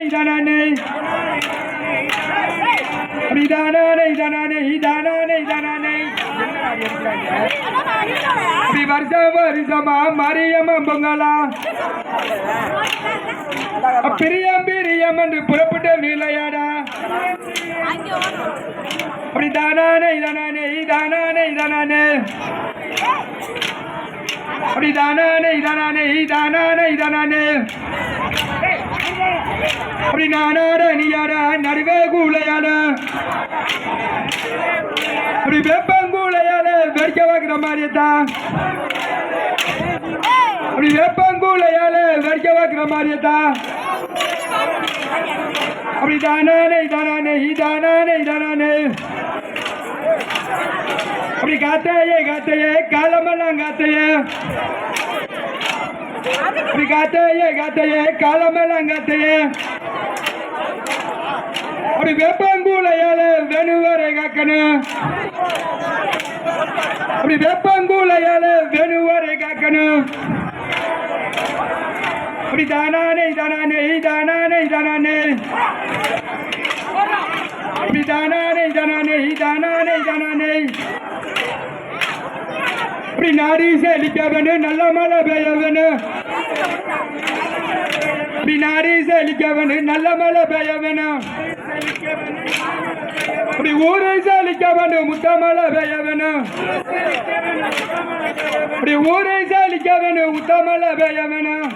தானானே அப்படி தானானே தானானே தானானே தானானே இப்படி வருஷமா மரியம்மா பொங்கலா. பிரியம் பிரியம் என்று புறப்பட்ட நிலையாடா. அப்படி தானானே தானானே தானானே தானானே அப்படி தானானே தானானே தானானே தானானே அப்படி நானாட நீயாட நடுவே கூலையாட அப்படி வெப்பங்கூலையாட வெடிக்க வைக்கிற மாதிரியத்தான் அப்படி வெப்பங்கூலையால வெடிக்க வைக்கிற மாதிரியத்தான் அப்படி தானானே தானானே தானானே தானானே. அப்படி காத்தையே காத்தையே காலமெல்லாம் காத்தையே. அப்படி காத்தையே காத்தையே காலமெல்லாம் காத்தையே அப்படி வெப்பங்கூலையால வெணுவரை காக்கணும் அப்படி வெப்பங்கூலையால வெணுவரை காக்கணும் அப்படி தானானே தானானே தானானே தானானே அப்படி தானானே தானானே தானானே தானானே எப்படி நாடி செழிக்க வேணும் நல்ல மழை பெய்ய வேணும் அப்படி நாடி செழிக்க வேணும் நல்ல மழை பெய்ய வேணும் அப்படி ஊரை செழிக்க வேணும் முத்த மழை பெய்ய வேணும் அப்படி ஊரை செழிக்க வேணும் முத்த மழை பெய்ய வேணும்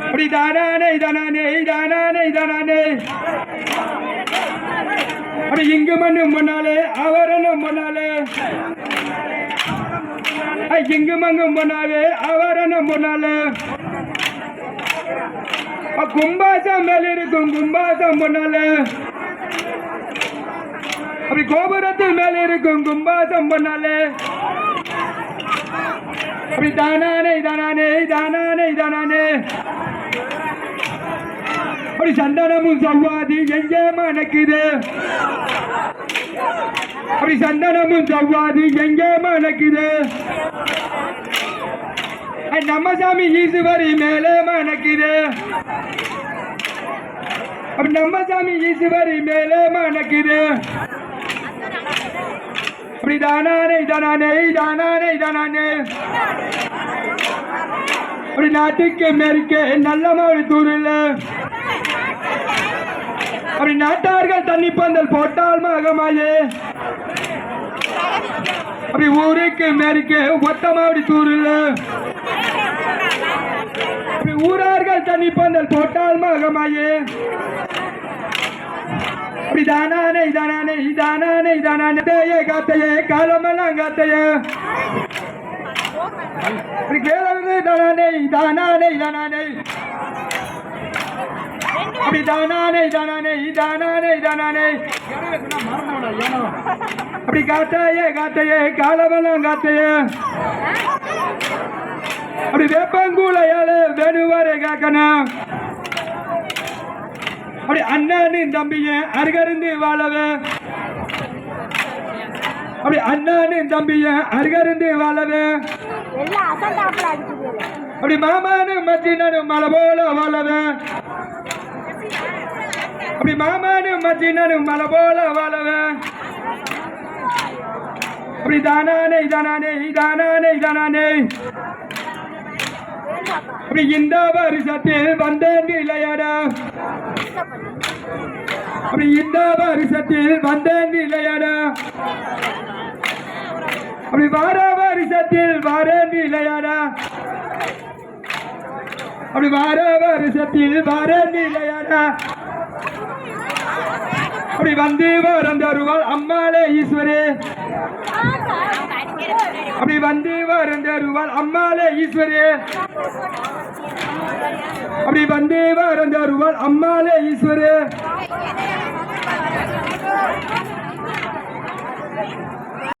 அப்படி தானானே தானானே தானானே தானானே அப்படி இங்கு மண்ணும் பண்ணாலே அவரனும் பண்ணாலே இங்கும் அங்கும் மங்கும் பண்ணாலே அவரனும் பண்ணாலே கும்பாசம் மேல இருக்கும் கும்பாசம் பண்ணாலே அப்படி கோபுரத்தில் மேல இருக்கும் கும்பாசம் பண்ணாலே அப்படி தானானே தானானே தானானே தானானே. அப்படி சந்தனமும் சவ்வாது எங்கே மணக்குது அப்படி சந்தனமும் சவ்வாது எங்கே மணக்குது நம்ம சாமி ஈசுவரி மேலே மணக்குது அப்படி நம்ம சாமி ஈசுவரி மேலே மணக்குது அப்படி தானானே தானானே தானானே தானானே அப்படி நாட்டுக்கு மேற்கே நல்ல மாதிரி தூரில் அப்படி நாட்டார்கள் தண்ணி பந்தல் போட்டால் மகமாயே. அப்படி ஊருக்கு மேற்கு மொத்தமா அப்படி தூரில். அப்படி ஊரார்கள் தண்ணி பந்தல் போட்டால் மகமாயே. அப்படி தானானே தானானே தானானே தேயே காத்தையே காலமெல்லாம் காத்தையே. அப்படி கேளு தானானே தானானே அப்படி தானானே தானானே தானானே தானானே அப்படி காத்தையே காத்தையே காலமெல்லாம் காத்தையே. அப்படி வேப்பங்கூலையால வேணுவாரே காக்கணும் அப்படி அண்ணானின் தம்பியன் அருகருந்து வாழவே. அப்படி அண்ணானின் தம்பியன் அருகருந்து வாழவே. அப்படி மாமானும் மச்சினனும் மலை போல வாழவே. அப்படி மாமானு மச்சினனும் மலை போல வாழவே. அப்படி தானானே தானானே தானானே தானானே அப்படி இந்த வருஷத்தில் வந்தேன் இல்லையாடா அப்படி இந்த வருஷத்தில் வந்தேன் இல்லையாடா அப்படி வார வருஷத்தில் வரேன் இல்லையாடா அப்படி வார வருஷத்தில் வரேன் இல்லையாடா அப்படி வந்து வரம் தருவாள் அம்மாளே ஈஸ்வரே. அப்படி வந்து வரம் தருவாள் அம்மாளே ஈஸ்வரே. அப்படி வந்து வரம் தருவாள் அம்மாளே ஈஸ்வரே.